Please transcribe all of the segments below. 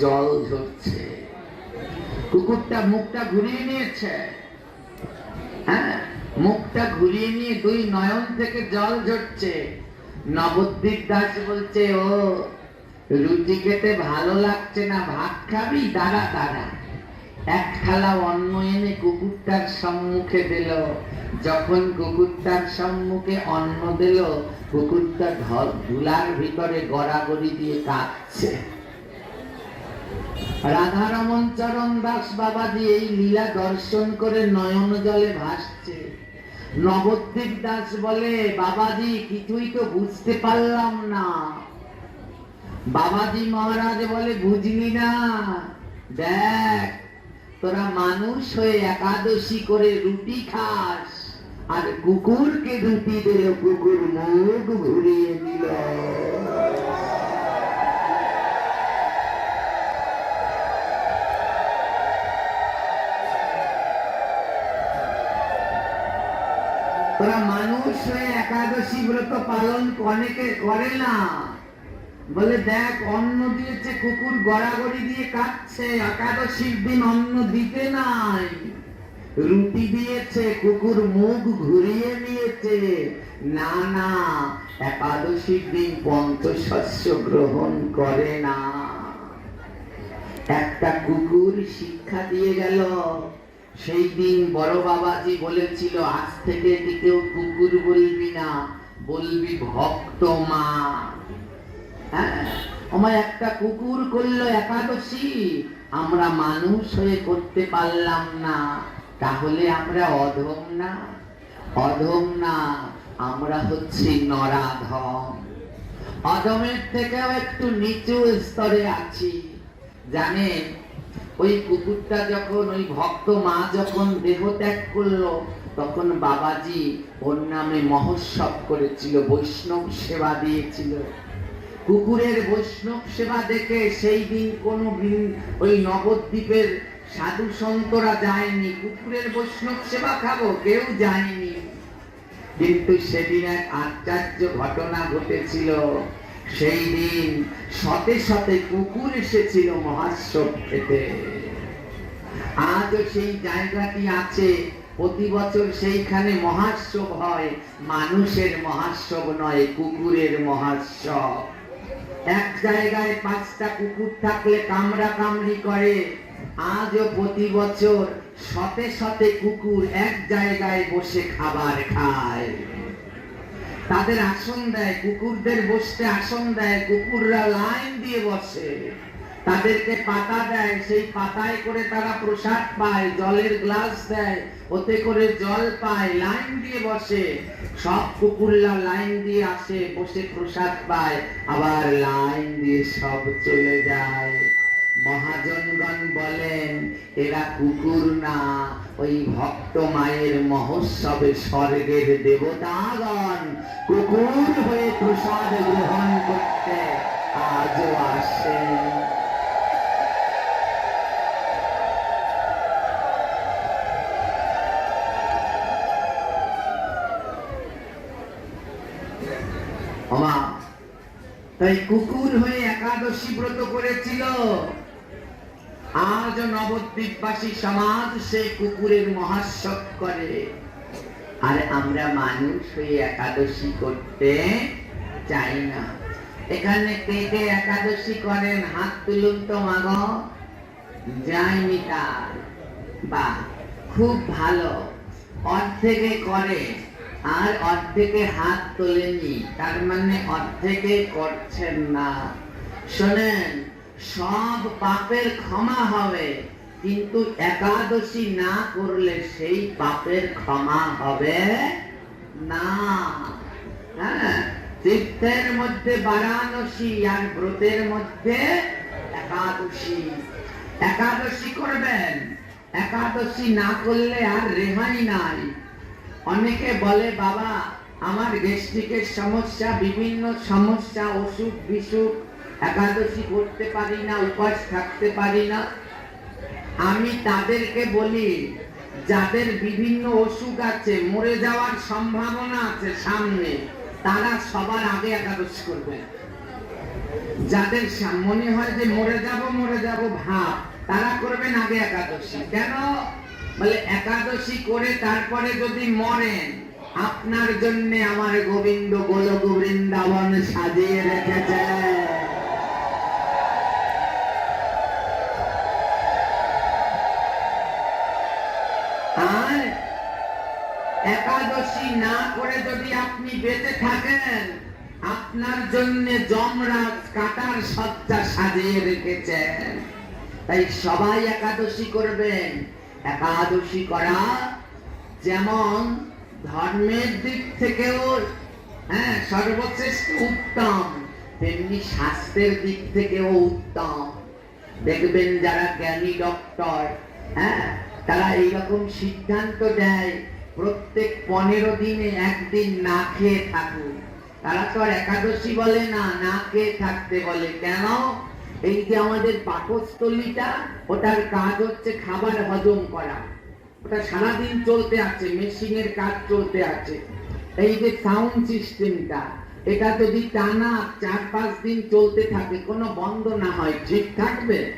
জল ঝরছে কুকুরটা মুখটা ঘুরিয়ে নিয়েছে। হ্যাঁ? মুখটা ঘুরিয়ে নিয়ে দুই নয়ন থেকে জল ঝরছে। নবদ্বীপ দাস বলছে, ও, রুটি খেতে ভালো লাগছে না, ভাত খাবি? দাঁড়া দাঁড়া। এক থালা অন্ন এনে কুকুরটার সম্মুখে দিল। যখন কুকুরটার সম্মুখে অন্ন দিল, কুকুরটা ধুলার ভিতরে গড়াগড়ি দিয়ে কাঁদছে। রাধারমন চরণ দাস বাবাজি এই লীলা দর্শন করে নয়ন জলে ভাসছে। নবদ্বীপ দাস বলে, বাবাজি, কিছুই তো বুঝতে পারলাম না। বাবাজি মহারাজ বলে, বুঝলি না। দেখ, তোরা মানুষ হয়ে একাদশী করে রুটি খাস আর কুকুরকে রুটি দিল কুকুর মুখ ঘুরিয়ে দিল তোরা মানুষ হয়ে একাদশী ব্রত পালন অনেকে করে না। বলে দেখ, অন্ন দিয়েছে কুকুর, গড়াগড়ি দিয়ে কাটছে, একাদশীর দিন অন্ন দিতে নাই। রুটি দিয়েছে, কুকুর মুখ ঘুরিয়ে নিয়েছে। না না, একাদশীর দিন পঞ্চশস্য গ্রহণ করে না। একটা কুকুর শিক্ষা দিয়ে গেল সেই দিন বড় বাবাজি বলেছিল, আজ থেকে কেউ কুকুর বলবি না, বলবি ভক্ত মা। হ্যাঁ? আমার একটা কুকুর করল একাদশী, আমরা মানুষ হয়ে করতে পারলাম না। তাহলে আমরা অধম না? অধম না, আমরা হচ্ছি নরাধম। অধমের থেকেও একটু নিচু স্তরে আছি। জানেন ওই কুকুরটা যখন, ওই ভক্ত মা যখন দেহ ত্যাগ করল, তখন বাবাজি ওর নামে মহোৎসব করেছিল, বৈষ্ণব সেবা দিয়েছিল। কুকুরের বৈষ্ণব সেবা দেখে সেই দিন কোনো ওই নবদ্বীপের সাধু সন্তরা যায়নি। কুকুরের বৈষ্ণব সেবা খাব, কেউ যায়নি। কিন্তু সেদিন এক আশ্চর্য ঘটনা ঘটেছিল। সেই দিন শতে শতে কুকুর এসেছিল মহাস্যব খেতে আজও সেই জায়গাটি আছে। প্রতি বছর সেইখানে মহাস্যব হয়। মানুষের মহাস্যব নয়, কুকুরের মহাস্যব এক জায়গায় পাঁচটা কুকুর থাকলে কামড়া কামড়ি করে। আজও প্রতি বছর শতে শতে কুকুর এক জায়গায় বসে খাবার খায়। তাদের আসন দেয়, কুকুরদের বসতে আসন দেয়, কুকুররা লাইন দিয়ে বসে। তাদেরকে পাতা দেয়, সেই পাতায় করে তারা প্রসাদ পায়, জলের গ্লাস দেয়, ওতে করে জল পায়, লাইন দিয়ে বসে। সব কুকুররা লাইন দিয়ে আসে, বসে প্রসাদ পায়, আবার লাইন দিয়ে সব চলে যায়। মহাজনগণ বলেন, এরা কুকুর না, ওই ভক্ত মায়ের মহোৎসবে স্বর্গের দেবতাগণ। কুকুর হয়ে প্রসাদ গ্রহণ করতে আজও আসেন। তাই কুকুর হয়ে একাদশী ব্রত করেছিল। আজ নবদ্বীপবাসী সমাজ সেই কুকুরের মহাসব করে আর আমরা মানুষ হয়ে একাদশী করতে চাই না। এখানে কে কে একাদশী করেন? হাত তুলুন তো মাগ। যায়নি তার বা, খুব ভালো। অর্ধেকে করে, আর অর্ধেকে হাত তোলেনি তার মানে অর্ধেকে করছেন না। শোনেন, সব পাপের ক্ষমা হবে। কিন্তু একাদশী না করলে সেই পাপের ক্ষমা হবে না। হ্যাঁ তীর্থের মধ্যে বারাণসী আর ব্রতের মধ্যে একাদশী। একাদশী করবেন। একাদশী না করলে আর রেহাই নাই। অনেকে বলে, বাবা, আমার গ্যাস্ট্রিকের সমস্যা, বিভিন্ন সমস্যা অসুখ বিসুখ একাদশী করতে পারি না, উপাস থাকতে পারি না। আমি তাদেরকে বলি, যাদের বিভিন্ন অসুখ আছে, মরে যাওয়ার সম্ভাবনা আছে সামনে, তারা সবার আগে একাদশী করবে। যাদের মনে হয় যে মরে যাব মরে যাব ভাব, তারা করবেন আগে একাদশী। কেন? বলে, একাদশী করে তারপরে যদি মরেন, আপনার জন্য আমার গোবিন্দ গোলক বৃন্দাবন সাজিয়ে রেখেছে আর একাদশী না করে যদি আপনি বেঁচে থাকেন, আপনার জন্য যমরাজ কাটার সজ্জা সাজিয়ে রেখেছেন। তাই সবাই একাদশী করবেন। একাদশী করা যেমন ধর্মের দিক থেকেও হ্যাঁ সর্বশ্রেষ্ঠ উত্তম, তেমনি স্বাস্থ্যের দিক থেকেও উত্তম। দেখবেন যারা জ্ঞানী ডক্টর হ্যাঁ তারা এইরকম সিদ্ধান্ত দেয় প্রত্যেক পনেরো দিনে একদিন না খেয়ে থাকুন তারা তো আর একাদশী বলে না না খেয়ে থাকতে বলে। কেন? এই যে আমাদের পাকস্থলীটা, ওটার কাজ হচ্ছে খাবার হজম করা। ওটা সারাদিন চলতে আছে, মেশিনের কাজ চলতে আছে। এই যে সাউন্ড সিস্টেমটা, এটা যদি টানা চার পাঁচ দিন চলতে থাকে, কোনো বন্ধ না হয়, ঠিক থাকবে?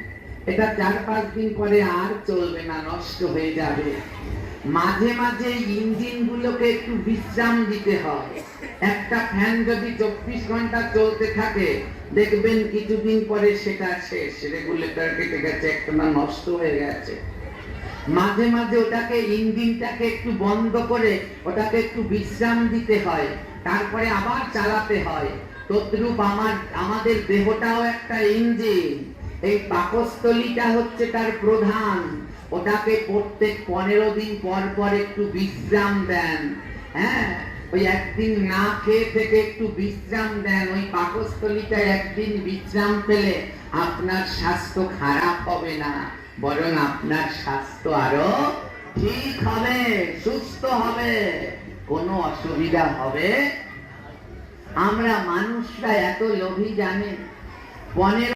এটা চার পাঁচ দিন পরে আর চলবে না, নষ্ট হয়ে যাবে। মাঝে মাঝে ইঞ্জিন গুলোকে একটু বিশ্রাম দিতে হয়। একটা ফ্যান যদি চব্বিশ ঘণ্টা চলতে থাকে, দেখবেন কিছুদিন পরে সেটা শেষ রেগুলেটর কেটে গেছে একটা নষ্ট হয়ে গেছে। মাঝে মাঝে ওটাকে, ইঞ্জিনটাকে একটু বন্ধ করে ওটাকে একটু বিশ্রাম দিতে হয়, তারপরে আবার চালাতে হয়। তদ্রূপ আমার, আমাদের দেহটাও একটা ইঞ্জিন। এই পাকস্থলীটা হচ্ছে তার প্রধান। ওটাকে প্রত্যেক পনেরো দিন পর পর একটু বিশ্রাম দেন হ্যাঁ? ওই একদিন না খেয়ে থেকে একটু বিশ্রাম দেন। ওই পাকস্থলীটা একদিন বিশ্রাম পেলে আপনার স্বাস্থ্য খারাপ হবে না, বরং আপনার স্বাস্থ্য আরও ঠিক হবে, সুস্থ হবে। কোনো অসুবিধা হবে আমরা মানুষরা এত লোভী জানে পনেরো